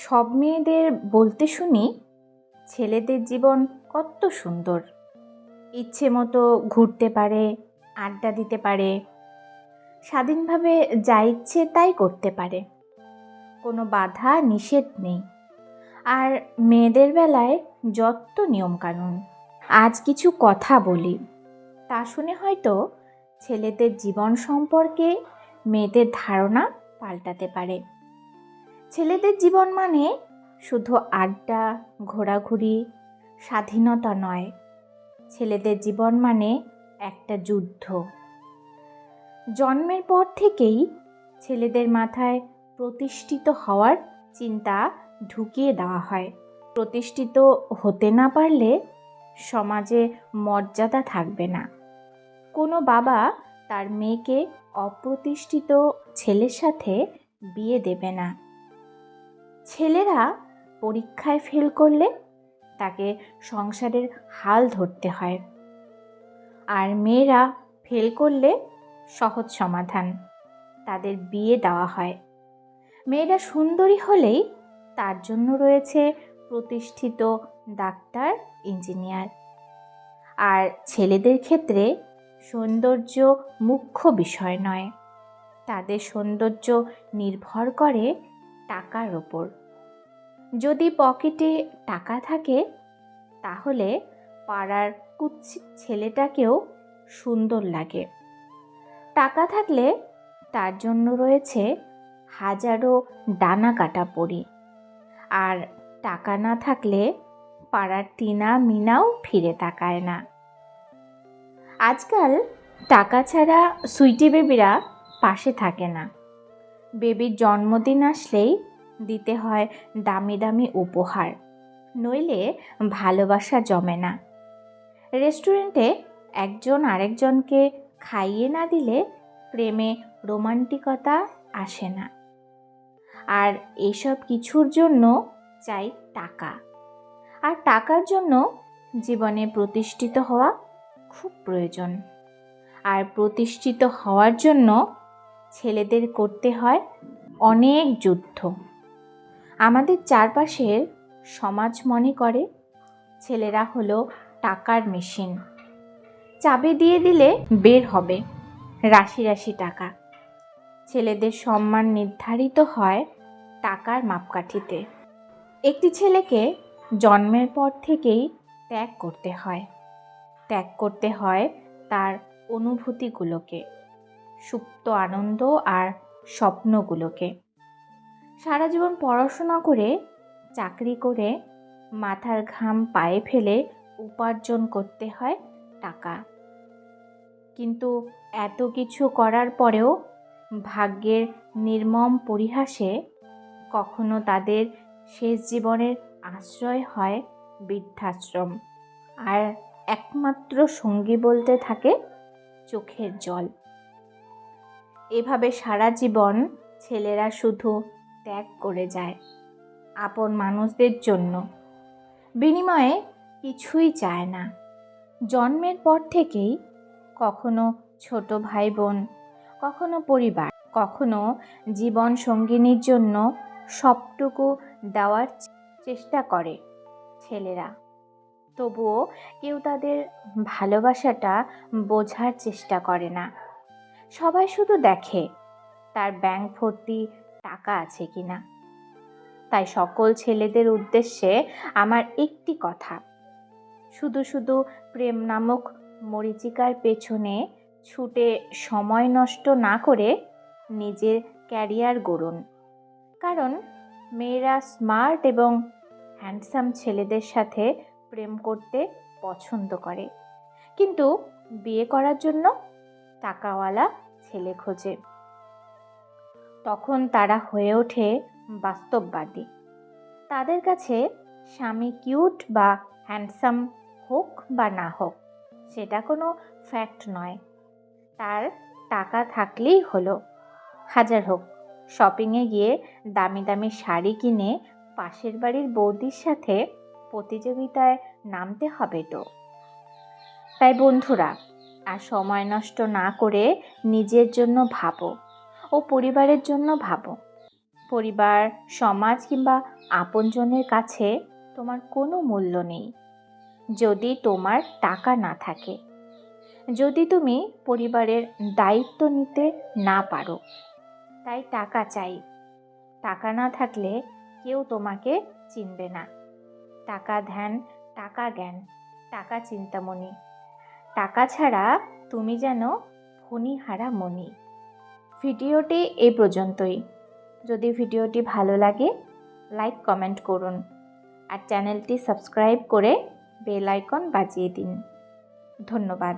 সব মেয়েদের বলতে শুনি, ছেলেদের জীবন কত সুন্দর। ইচ্ছে মতো ঘুরতে পারে, আড্ডা দিতে পারে। স্বাধীনভাবে যা ইচ্ছে তাই করতে পারে। কোনো বাধা নিষেধ নেই। আর মেয়েদের বেলায় যত নিয়মকানুন, আজ কিছু কথা বলি। তা শুনে হয়তো ছেলেদের জীবন সম্পর্কে মেয়েদের ধারণা পাল্টাতে পারে। ছেলেদের জীবন মানে শুধু আড্ডা, ঘোরাঘুরি, স্বাধীনতা নয়। ছেলেদের জীবন মানে একটা যুদ্ধ। জন্মের পর থেকেই ছেলেদের মাথায় প্রতিষ্ঠিত হওয়ার চিন্তা ঢুকিয়ে দেওয়া হয়। প্রতিষ্ঠিত হতে না পারলে সমাজে মর্যাদা থাকবে না। কোনো বাবা তার মেয়েকে অপ্রতিষ্ঠিত ছেলের সাথে বিয়ে দেবে না। ছেলেরা পরীক্ষায় ফেল করলে তাকে সংসারের হাল ধরতে হয়। আর মেয়েরা ফেল করলে সহজ সমাধান, তাদের বিয়ে দেওয়া হয়। মেয়েরা সুন্দরী হলেই তার জন্য রয়েছে প্রতিষ্ঠিত ডাক্তার, ইঞ্জিনিয়ার। আর ছেলেদের ক্ষেত্রে সৌন্দর্য মুখ্য বিষয় নয়, তাদের সৌন্দর্য নির্ভর করে টাকার ওপর। যদি পকেটে টাকা থাকে, তাহলে পাড়ার কুৎসিত ছেলেটাকেও সুন্দর লাগে। টাকা থাকলে তার জন্য রয়েছে হাজারো ডানা কাটা পড়ি আর টাকা না থাকলে পাড়ার টিনা মিনাও ফিরে তাকায় না। আজকাল টাকা ছাড়া সুইটি বেবিরা পাশে থাকে না। বেবির জন্মদিন আসলেই দিতে হয় দামি দামি উপহার। নইলে ভালোবাসা জমে না। রেস্টুরেন্টে একজন আরেকজনকে খাইয়ে না দিলে প্রেমে রোমান্টিকতা আসে না। আর এসব কিছুর জন্য চাই টাকা। আর টাকার জন্য জীবনে প্রতিষ্ঠিত হওয়া খুব প্রয়োজন। আর প্রতিষ্ঠিত হওয়ার জন্য ছেলেদের করতে হয় অনেক যুদ্ধ। আমাদের চারপাশের সমাজ মনে করে, ছেলেরা হলো টাকার মেশিন। চাবি দিয়ে দিলে বের হবে, রাশি রাশি টাকা। ছেলেদের সম্মান নির্ধারিত হয় টাকার মাপকাঠিতে। একটি ছেলেকে জন্মের পর থেকেই ত্যাগ করতে হয়। ত্যাগ করতে হয় তার অনুভূতিগুলোকে, সুপ্ত আনন্দ আর স্বপ্নগুলোকে। সারা জীবন পড়াশোনা করে, চাকরি করে, মাথার ঘাম পায়ে ফেলে উপার্জন করতে হয় টাকা। কিন্তু এত কিছু করার পরেও ভাগ্যের নির্মম পরিহাসে কখনো তাদের শেষ জীবনের আশ্রয় হয় বৃদ্ধাশ্রম। আর একমাত্র সঙ্গী বলতে থাকে চোখের জল। এভাবে সারা জীবন ছেলেরা শুধু ত্যাগ করে যায় আপন মানুষদের জন্য। বিনিময়ে কিছুই চায় না। জন্মের পর থেকেই কখনো ছোট ভাই বোন কখনো পরিবার, কখনো জীবন সঙ্গিনীর জন্য সবটুকু দেওয়ার চেষ্টা করে ছেলেরা। তবুও কেউ তাদের ভালোবাসাটা বোঝার চেষ্টা করে না। সবাই শুধু দেখে, তার ব্যাংক ভর্তি টাকা আছে কিনা। তাই সকল ছেলেদের উদ্দেশ্যে আমার একটি কথা। শুধু শুধু প্রেম নামক মরিচিকার পেছনে ছুটে সময় নষ্ট না করে নিজের ক্যারিয়ার গড়ুন। কারণ মেয়েরা স্মার্ট এবং হ্যান্ডসাম ছেলেদের সাথে প্রেম করতে পছন্দ করে। কিন্তু বিয়ে করার জন্য টাকাওয়ালা ছেলে খোঁজে। তখন তারা হয়ে ওঠে বাস্তববাদী। তাদের কাছে স্বামী কিউট বা হ্যান্ডসাম হোক বা না হোক, সেটা কোনো ফ্যাক্ট নয়। তার টাকা থাকলেই হলো। হাজার হোক শপিংয়ে গিয়ে দামি দামি শাড়ি কিনে পাশের বাড়ির বৌদির সাথে প্রতিযোগিতায় নামতে হবে তো। তাই বন্ধুরা, আর সময় নষ্ট না করে নিজের জন্য ভাবো। ও পরিবারের জন্য ভাবো। পরিবার, সমাজ কিংবা আপনজনের কাছে তোমার কোনো মূল্য নেই। যদি তোমার টাকা না থাকে। যদি তুমি পরিবারের দায়িত্ব নিতে না পারো। তাই টাকা চাই। টাকা না থাকলে কেউ তোমাকে চিনবে না। টাকা ধ্যান, টাকা জ্ঞান, টাকা চিন্তামণি। টাকা ছাড়া তুমি যেন ফণিহারা মণি ভিডিওটি এই পর্যন্তই। যদি ভিডিওটি ভালো লাগে, লাইক, কমেন্ট করুন। আর চ্যানেলটি সাবস্ক্রাইব করে বেল আইকন বাজিয়ে দিন। ধন্যবাদ।